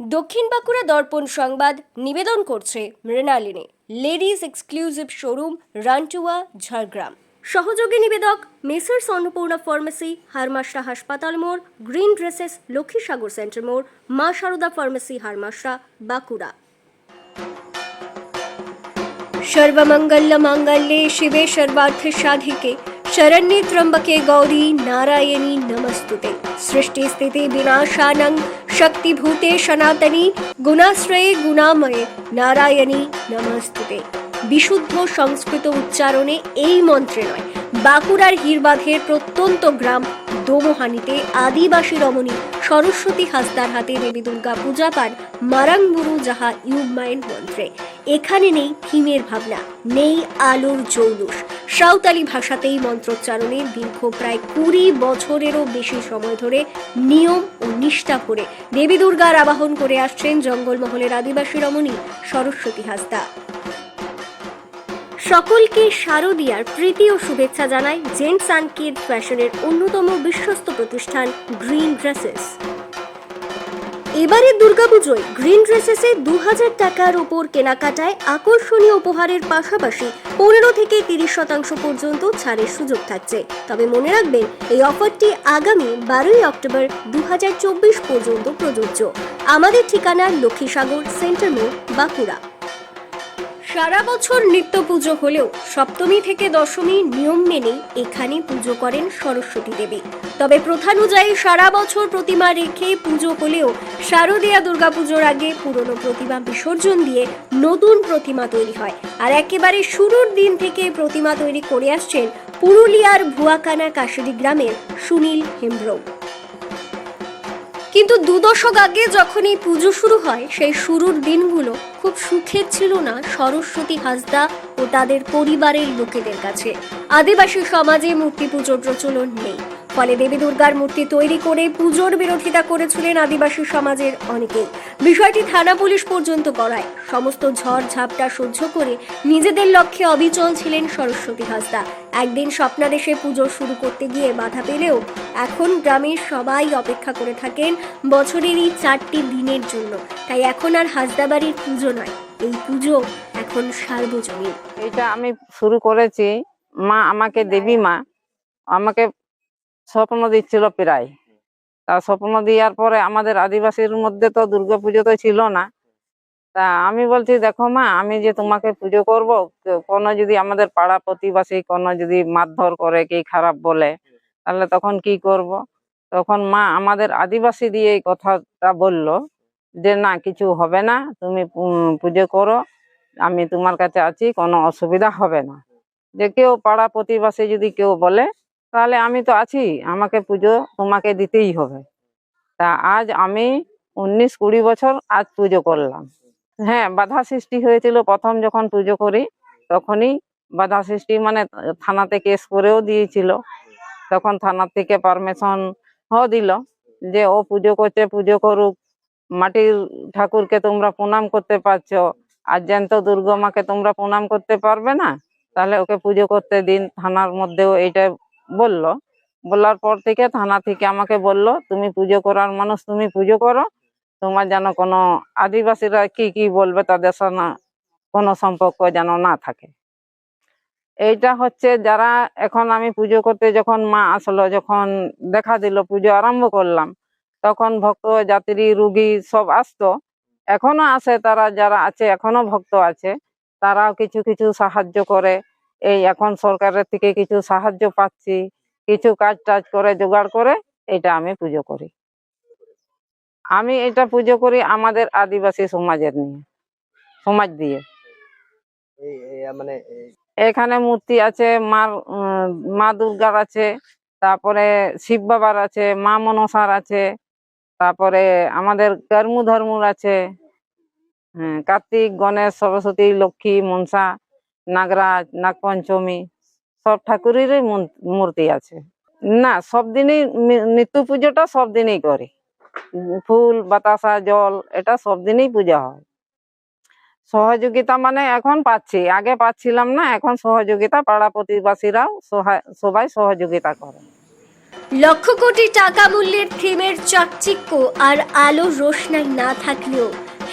দক্ষিণ বাঁকুড়া দর্পণ সংবাদ নিবেদন করছে Mrinalini. Ladies exclusive showroom Rantua, Jhargram. সহযোগী নিবেদক মেসার্স অন্নপূর্ণা ফার্মেসি হারমাশা হাসপাতাল মোড়, গ্রিন ড্রেসেস লক্ষ্মীসাগর সেন্টার মোড়, মা সারদা ফার্মেসি হারমাশা বাঁকুড়া। সর্বমঙ্গল মঙ্গলে শিবে সর্বার্থ সাধিকে ಶರಣ್ಯೆ ತ್ರಂಬಕೆ ಗೌರಿ ನಾರಾಯಣಿ ನಮಸ್ತುತೆ ಸೃಷ್ಟಿ ಸ್ಥಿತಿ ವಿನಾಶಾನಂಗ್ ಶಕ್ತಿಭೂತೆ ಸನಾತನಿ গুণাশ্রয়ে গুণাময়ে নারায়ণী নমস্তুতে বিশুদ্ধ সংস্কৃত উচ্চারণে এই মন্ত্রে নয়। বাঁকুড়ার হীরবাঁধের প্রত্যন্ত গ্রাম দোমোহানিতে আদিবাসী রমণী সরস্বতী হাসদার হাতে দেবী দুর্গা পূজা পান মারাংবুরু যাহা ইউবমায়ের মন্ত্রে। এখানে নেই থিমের ভাবনা, নেই আলোর জৌলুস। সাঁওতালি ভাষাতেই মন্ত্রোচ্চারণে দীর্ঘ প্রায় কুড়ি বছরেরও বেশি সময় ধরে নিয়ম ও নিষ্ঠা করে দেবী দুর্গার আবাহন করে আসছেন জঙ্গলমহলের আদিবাসী রমণী সরস্বতী হাসদা। সকলকে শারদিয়ার প্রীতি ও শুভেচ্ছা জানায় জেন্টস অ্যান্ড কিড ফ্যাশনের অন্যতম বিশ্বস্ত প্রতিষ্ঠান গ্রিন ড্রেসেস। এবারের দুর্গাপুজোয় গ্রিন ড্রেসেসে দু হাজার টাকার ওপর কেনাকাটায় আকর্ষণীয় উপহারের পাশাপাশি পনেরো থেকে তিরিশ শতাংশ পর্যন্ত ছাড়ের সুযোগ থাকছে। তবে মনে রাখবেন, এই অফারটি আগামী বারোই অক্টোবর দু হাজার চব্বিশ পর্যন্ত প্রযোজ্য। আমাদের ঠিকানা লক্ষ্মীসাগর, সেন্টার মোড়, বাঁকুড়া। সারা বছর নিত্য পুজো হলেও সপ্তমী থেকে দশমী নিয়ম মেনে এখানে পুজো করেন সরস্বতী দেবী। তবে প্রথানুযায়ী সারা বছর প্রতিমা রেখে পুজো হলেও শারদীয়া দুর্গাপুজোর আগে পুরনো প্রতিমা বিসর্জন দিয়ে নতুন প্রতিমা তৈরি হয়। আর একেবারে শুরুর দিন থেকে প্রতিমা তৈরি করে আসছেন পুরুলিয়ার ভুয়াকানা কাশিরি গ্রামের সুনীল হেমব্রম। কিন্তু দু দশক আগে যখন এই পুজো শুরু হয়, সেই শুরুর দিনগুলো খুব সুখের ছিল না সরস্বতী হাসদা ও তাদের পরিবারের লোকেদের কাছে। আদিবাসী সমাজে মূর্তি পুজোর প্রচলন নেই। ফলে দেবী দুর্গার মূর্তি তৈরি করে পুজোর বিরোধিতা করেছিলেন আদিবাসী সমাজের অনেকেই। বিষয়টি থানা পুলিশ পর্যন্ত করায় সমস্ত ঝড় ঝাপটা সহ্য করে নিজেদের লক্ষ্যে অবিচল ছিলেন সরস্বতী হাসদা। একদিন স্বপ্নাদেশে পুজো শুরু করতে গিয়ে বাধা পেলেও এখন গ্রামের সবাই অপেক্ষা করে থাকেন বছরের এই চারটি দিনের জন্য। তাই এখন আর হাসদাবাড়ির পুজো নয়, এই পুজো এখন সার্বজনীন। এটা আমি শুরু করেছি। মা আমাকে দেবী মা। আমাকে স্বপ্ন দিচ্ছিল প্রায়। তা স্বপ্ন দেওয়ার পরে আমাদের আদিবাসীর মধ্যে তো দুর্গা পুজো তো ছিল না। তা আমি বলছি, দেখো মা, আমি যে তোমাকে পুজো করব, কোনো যদি আমাদের পাড়া প্রতিবাসী কোনো যদি মারধর করে, কি খারাপ বলে, তাহলে তখন কি করব? তখন মা আমাদের আদিবাসী দিয়ে এই কথাটা বলল যে, না, কিছু হবে না, তুমি পুজো করো, আমি তোমার কাছে আছি, কোনো অসুবিধা হবে না। যে কেউ পাড়া প্রতিবাসী যদি কেউ বলে তাহলে আমি তো আছি, আমাকে পুজো তোমাকে দিতেই হবে। তা আজ আমি উনিশ কুড়ি বছর আজ পুজো করলাম। হ্যাঁ বাধা সৃষ্টি হয়েছিল প্রথম যখন পুজো করি, তখনই বাধা সৃষ্টি মানে থানাতে কেস করেও দিয়েছিল। তখন থানা থেকে পারমিশন হ দিল যে ও পুজো করছে, পুজো করুক। মাটির ঠাকুরকে তোমরা প্রণাম করতে পারছ, আর জ্যান্ত দুর্গমাকে তোমরা প্রণাম করতে পারবে না? তাহলে ওকে পুজো করতে দিন, থানার মধ্যেও এইটা বলল। বলার পর থেকে থানা থেকে আমাকে বলল, তুমি পুজো করার মানুষ, তুমি পুজো করো। তোমার যেন কোনো আদিবাসীরা কি কি বলবে তাদের সঙ্গে কোনো সম্পর্ক যেন না থাকে। এইটা হচ্ছে যারা এখন আমি পুজো করতে যখন মা আসলো, যখন দেখা দিল, পুজো আরম্ভ করলাম, তখন ভক্ত, যাত্রী, রুগী সব আসতো। এখনও আসে তারা, যারা আছে, এখনও ভক্ত আছে, তারাও কিছু কিছু সাহায্য করে। এই এখন সরকারের থেকে কিছু সাহায্য পাচ্ছি কিছু কাজ টাজ করে জোগাড় করে এটা আমি পুজো করি। আমি এটা পুজো করি আমাদের আদিবাসী সমাজের নিয়ে সমাজ দিয়ে। মানে এখানে মূর্তি আছে মার মা দুর্গার আছে তারপরে শিব বাবার আছে মা মনসার আছে তারপরে আমাদের কর্মু ধর্মুর আছে হ্যাঁ কার্তিক গণেশ সরস্বতী লক্ষ্মী মনসা নাগরাজ, নাগপঞ্চমী, সব ঠাকুরেরই মূর- মূর্তি আছে। না, সব দিনই নিত্য পুজোটা সব দিনই করি। ফুল, বাতাসা, জল, এটা সব দিনই পূজা হয়। সহযোগিতা মানে এখন পাচ্ছি, আগে পাচ্ছিলাম না, এখন সহযোগিতা, পাড়া প্রতিবাসীরাও সবাই সহযোগিতা করে। লক্ষ কোটি টাকা মূল্যের থিমের চাকচিক্য আর আলো রোশনাই না থাকলেও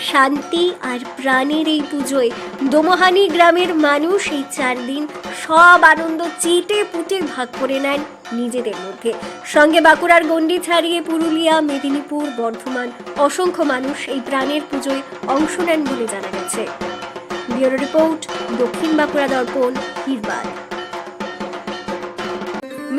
শান্তি আর প্রাণের এই পুজোয় দোমহানি গ্রামের মানুষ এই চার দিন সব আনন্দ চেটে পুটে ভাগ করে নেন নিজেদের মধ্যে। সঙ্গে বাঁকুড়ার গণ্ডি ছাড়িয়ে পুরুলিয়া, মেদিনীপুর, বর্ধমান অসংখ্য মানুষ এই প্রাণের পুজোয় অংশ নেন বলে জানা গেছে। ব্যুরো রিপোর্ট, দক্ষিণ বাঁকুড়া দর্পণ হিরবাদ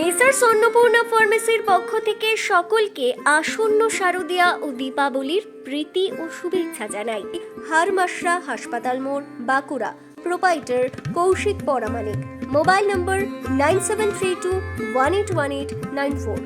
মেসার অন্নপূর্ণা ফার্মেসির পক্ষ থেকে সকলকে আসন্ন শারদিয়া ও দীপাবলির প্রীতি ও শুভেচ্ছা জানাই। হারমাশরা হাসপাতাল মোড়, Bankura. Proprietor Koushik Paramanik. Mobile number nine seven three two one eight one eight nine four.